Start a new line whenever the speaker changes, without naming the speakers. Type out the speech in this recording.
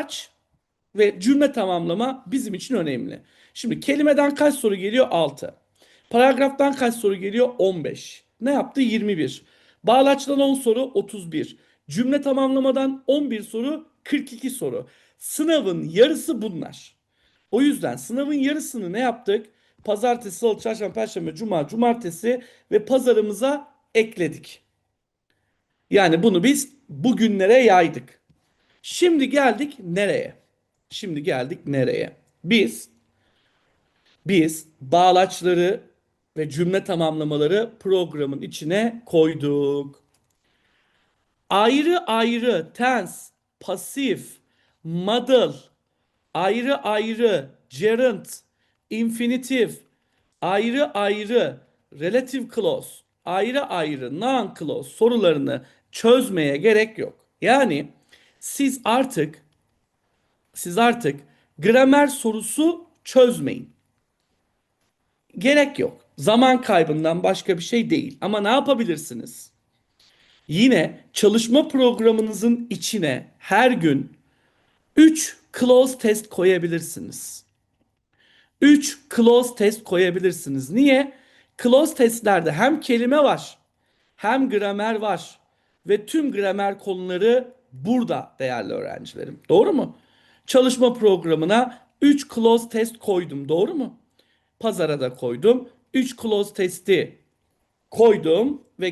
bağlaç ve cümle tamamlama bizim için önemli. Şimdi kelimeden kaç soru geliyor? 6. Paragraftan kaç soru geliyor? 15. Ne yaptı? 21. Bağlaçtan 10 soru 31. Cümle tamamlamadan 11 soru 42 soru. Sınavın yarısı bunlar. O yüzden sınavın yarısını ne yaptık? Pazartesi, salı, çarşamba, perşembe, cuma, cumartesi ve pazarımıza ekledik. Yani bunu biz bugünlere yaydık. Şimdi geldik nereye? Şimdi geldik nereye? Biz biz bağlaçları ve cümle tamamlamaları programın içine koyduk. Ayrı ayrı tense, pasif, model, ayrı ayrı gerund, infinitif, ayrı ayrı relative clause, ayrı ayrı noun clause sorularını çözmeye gerek yok. Yani siz artık siz artık gramer sorusu çözmeyin. Gerek yok. Zaman kaybından başka bir şey değil. Ama ne yapabilirsiniz? Yine çalışma programınızın içine her gün 3 close test koyabilirsiniz. 3 close test koyabilirsiniz. Niye? Close testlerde hem kelime var, hem gramer var ve tüm gramer konuları burada değerli öğrencilerim. Doğru mu? Çalışma programına 3 close test koydum. Doğru mu? Pazara da koydum. 3 close testi koydum ve